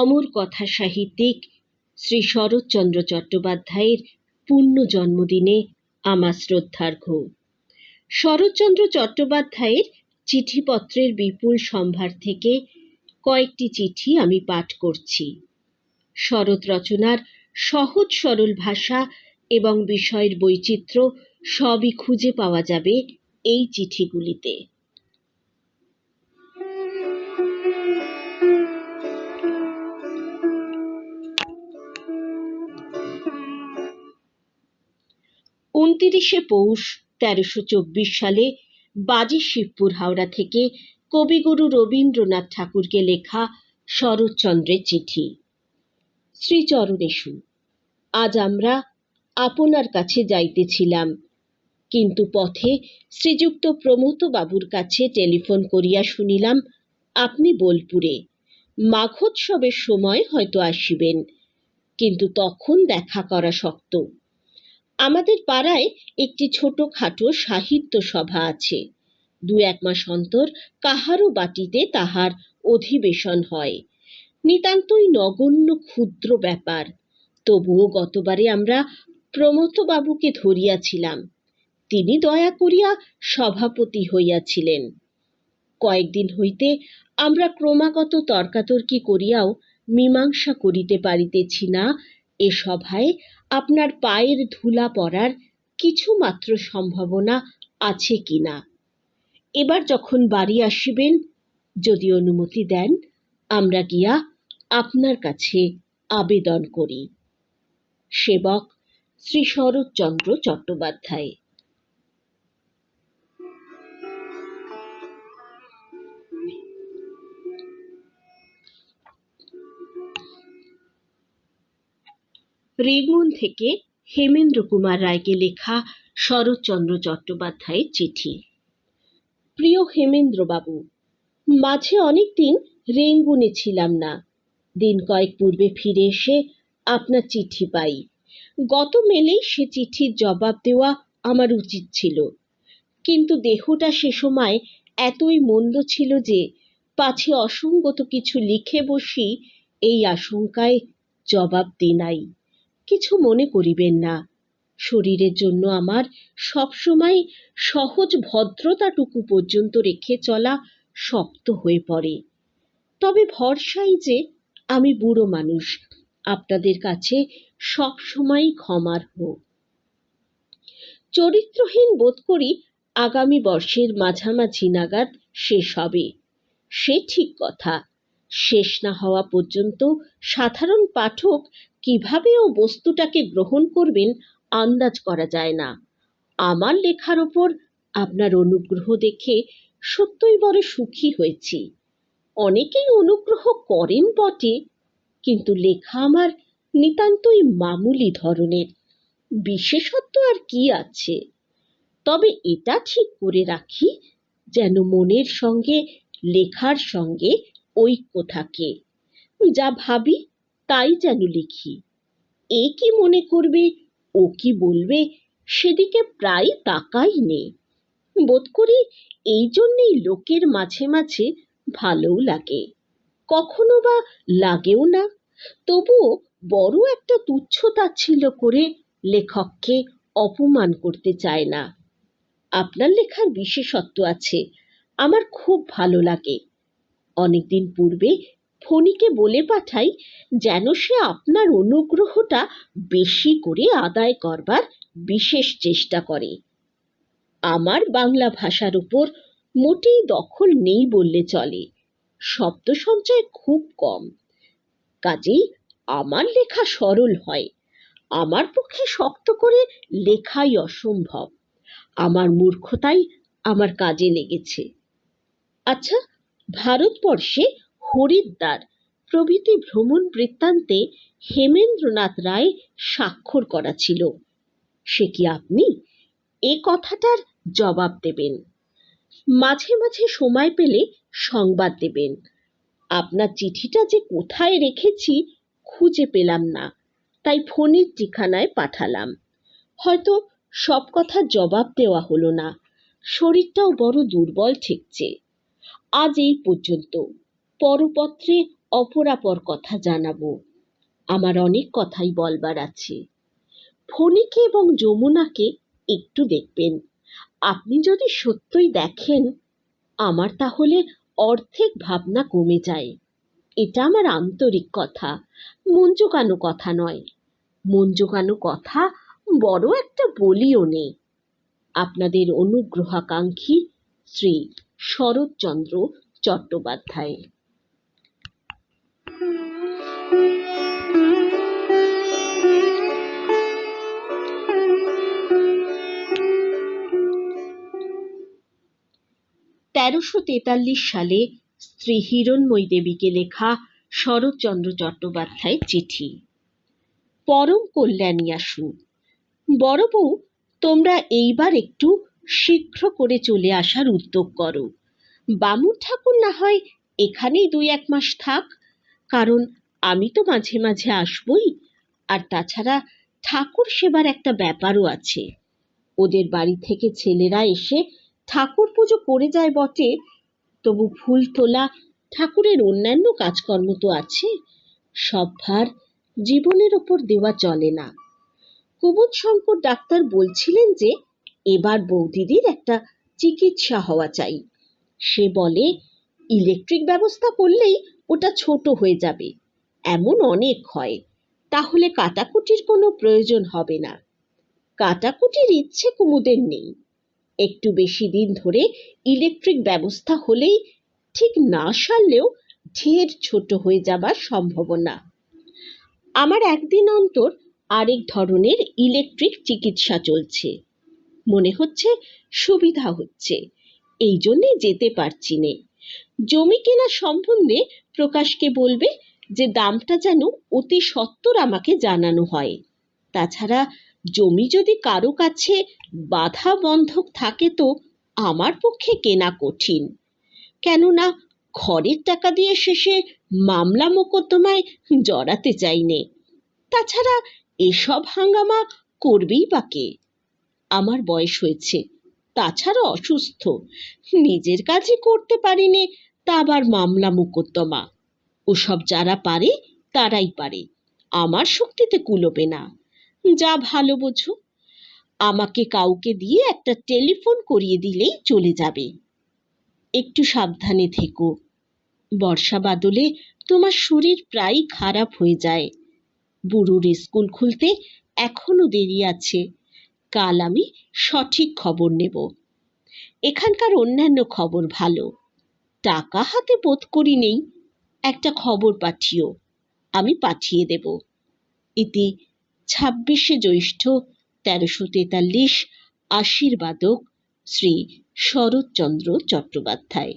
অমর কথা সাহিত্যিক শ্রী শরৎচন্দ্র চট্টোপাধ্যায়ের পূর্ণ জন্মদিনে আমার শ্রদ্ধার্ঘ্য শরৎচন্দ্র চট্টোপাধ্যায়ের চিঠিপত্রের বিপুল সম্ভার থেকে কয়েকটি চিঠি আমি পাঠ করছি। শরৎ রচনার সহজ সরল ভাষা এবং বিষয়ের বৈচিত্র্য সবই খুঁজে পাওয়া যাবে এই চিঠিগুলিতে। উনতিরিশে পৌষ তেরোশো চব্বিশ সালে বাজি শিবপুর হাওড়া থেকে কবিগুরু রবীন্দ্রনাথ ঠাকুরকে লেখা শরৎচন্দ্রের চিঠি। শ্রীচরণেশু আজ আমরা আপনার কাছে যাইতেছিলাম, কিন্তু পথে শ্রীযুক্ত প্রমথ বাবুর কাছে টেলিফোন করিয়া শুনিলাম, আপনি বোলপুরে, মাঘোৎসবের সময় হয়তো আসিবেন, কিন্তু তখন দেখা করা শক্ত। আমাদের পাড়ায় একটি ছোটখাটো সাহিত্য সভা আছে। দু এক মাস অন্তর কাহারও বাটিতে তাহার অধিবেশন হয়। নিতান্তই নগণ্য, ক্ষুদ্র ব্যাপার। তবুও গতবারে আমরা প্রমথবাবুকে ধরিয়াছিলাম। তিনি দয়া করিয়া সভাপতি হইয়াছিলেন। কয়েকদিন হইতে আমরা ক্রমাগত তর্কাতর্কি করিয়াও মীমাংসা করিতে পারিতেছি না। এ সভায় আপনার পায়ের ধুলা পড়ার কিছুমাত্র সম্ভাবনা আছে কি না? এবার যখন বাড়ি আসিবেন, যদি অনুমতি দেন, আমরা গিয়া আপনার কাছে আবেদন করি। সেবক শ্রী শরৎচন্দ্র চট্টোপাধ্যায়। রেগুন থেকে হেমেন্দ্র কুমার রায়কে লেখা শরৎচন্দ্র চট্টোপাধ্যায়ের চিঠি। প্রিয় হেমেন্দ্রবাবু, মাঝে অনেক দিন রেঙ্গুনে ছিলাম না। দিন কয়েক পূর্বে ফিরে এসে আপনার চিঠি পাই। গত মেলেই সে চিঠির জবাব দেওয়া আমার উচিত ছিল। কিন্তু দেহটা সে সময় এতই মন্দ ছিল যে পাছে অসঙ্গত কিছু লিখে বসি এই আশঙ্কায় জবাব দিই নাই। কিছু মনে করিবেন না। শরীরের জন্য আমার সবসময় সহজ ভদ্রতাটুকু পর্যন্ত রেখে চলা শক্ত হয়ে পড়ে। তবে ভরসাই যে আমি বুড়ো মানুষ, আপনাদের কাছে সবসময় ক্ষমার হোক। চরিত্রহীন বোধ করি আগামী বর্ষের মাঝামাঝি নাগাদ শেষ হবে। সে ঠিক কথা। শেষ না হওয়া পর্যন্ত সাধারণ পাঠক কীভাবে ও বস্তুটাকে গ্রহণ করবেন আন্দাজ করা যায় না। আমার লেখার ওপর আপনার অনুগ্রহ দেখে সত্যই বড় সুখী হয়েছি। অনেকেই অনুগ্রহ করেন বটে, কিন্তু লেখা আমার নিতান্তই মামুলি ধরনের। বিশেষত্ব আর কি আছে? তবে এটা ঠিক করে রাখি, যেন মনের সঙ্গে, লেখার সঙ্গে ঐক্য থাকে। যা ভাবি, তাই যেন লিখি। এ কি মনে করবে, ও কি বলবে, সেদিকে প্রায় তাকাই নেই। বোধ করি এই জন্যেই লোকের মাঝে মাঝে ভালোও লাগে। কখনো বা লাগেও না। তবুও বড় একটা তুচ্ছ তাচ্ছিল্য করে লেখককে অপমান করতে চায় না। আপনার লেখার বিশেষত্ব আছে। আমার খুব ভালো লাগে। অনেকদিন পূর্বে ফণিকে বলে পাঠাই যেন সে আপনার অনুগ্রহটা বেশি করে আদায় করবার বিশেষ চেষ্টা করে। আমার বাংলা ভাষার উপর মোটেই দখল নেই বললে চলে। শব্দ সঞ্চয় খুব কম। কাজেই আমার লেখা সরল হয়। আমার পক্ষে শক্ত করে লেখাই অসম্ভব। আমার মূর্খতাই আমার কাজে লেগেছে। আচ্ছা ভারতবর্ষে হরিদ্বার প্রভৃতি ভ্রমণ বৃত্তান্তে হেমেন্দ্রনাথ রায় স্বাক্ষর করা ছিল। সে কি আপনি? এ কথাটার জবাব দেবেন। মাঝে মাঝে সময় পেলে সংবাদ দেবেন। আপনার চিঠিটা যে কোথায় রেখেছি খুঁজে পেলাম না। তাই ফোনের ঠিকানায় পাঠালাম। হয়তো সব কথা জবাব দেওয়া হলো না। শরীরটাও বড় দুর্বল ঠেকছে। আজ এই পর্যন্ত। পরপত্রে অপরাপর কথা জানাব। আমার অনেক কথাই বলবার আছে। ফণিকে এবং যমুনাকে একটু দেখবেন। আপনি যদি সত্যই দেখেন, আমার তাহলে অর্ধেক ভাবনা কমে যায়। এটা আমার আন্তরিক কথা, মন জোগানো কথা নয়। মন জোগানো কথা বড় একটা বলিও নেই। আপনাদের অনুগ্রহাকাঙ্ক্ষী শ্রী শরৎচন্দ্র চট্টোপাধ্যায়। তেরোশো তেতাল্লিশ সালে স্ত্রী হিরণময়ী দেবীকে লেখা শরৎচন্দ্র চট্টোপাধ্যায় চিঠি। পরম কল্যাণী আসু বড় বউ, তোমরা এইবার একটু শীঘ্র করে চলে আসার উদ্যোগ করো। বামুন ঠাকুর না হয় এখানেই দুই এক মাস থাক, কারণ আমি তো মাঝে মাঝে আসবই, আর তাছাড়া ঠাকুর সেবার একটা ব্যাপারও আছে। ওদের বাড়ি থেকে ছেলেরা এসে ঠাকুর পুজো করে যায় বটে, তবু ফুল তোলা ঠাকুরের অন্যান্য কাজকর্ম তো আছে, সব ভার জীবনের ওপর দেওয়া চলে না। কুমুদ শঙ্কর ডাক্তার বলছিলেন যে এবার বৌদিদির একটা চিকিৎসা হওয়া চাই। সে বলে, ইলেকট্রিক ব্যবস্থা করলেই ওটা ছোট হয়ে যাবে। এমন অনেক হয়। তাহলে কাটাকুটির কোনো প্রয়োজন হবে না। কাটাকুটির ইচ্ছে কুমুদের নেই। একটু বেশি দিন ধরে ইলেকট্রিক ব্যবস্থা হলেই ঠিক না সারলেও ঢের ছোট হয়ে যাবার সম্ভাবনা। আমার একদিন অন্তর আরেক ধরনের ইলেকট্রিক চিকিৎসা চলছে। মনে হচ্ছে সুবিধা হচ্ছে। এই জন্যে যেতে পারছি নে। জমি কেনা সম্বন্ধে প্রকাশকে বলবে যে দামটা যেন অতি সত্বর আমাকে জানানো হয়। তাছাড়া জমি যদি কারও কাছে বাধা বন্ধক থাকে তো আমার পক্ষে কেনা কঠিন। কেননা ঘরের টাকা দিয়ে শেষে মামলা মোকদ্দমায় জড়াতে চাইনে তাছাড়া এসব হাঙ্গামা করবেই বা কে? আমার বয়স হয়েছে। তাছাড়া অসুস্থ। নিজের কাজই করতে পারিনে, তা আবার মামলা মোকদ্দমা। ওসব যারা পারে, তারাই পারে। আমার শক্তিতে কুলোবে না। যা ভালো বোঝো। আমাকে কাউকে দিয়ে একটা টেলিফোন করিয়ে দিলেই চলে যাবে। একটু সাবধানে থেকো। বর্ষা বাদলে তোমার শরীর প্রায়ই খারাপ হয়ে যায়। বুড়ুর স্কুল খুলতে এখনও দেরি আছে। কাল আমি সঠিক খবর নেব। এখানকার অন্যান্য খবর ভালো। টাকা হাতে বোধ করি নেই। একটা খবর পাঠিও, আমি পাঠিয়ে দেব। ইতি ছাব্বিশে জ্যৈষ্ঠ তেরোশো তেতাল্লিশ আশীর্বাদক শ্রী শরৎচন্দ্র চট্টোপাধ্যায়।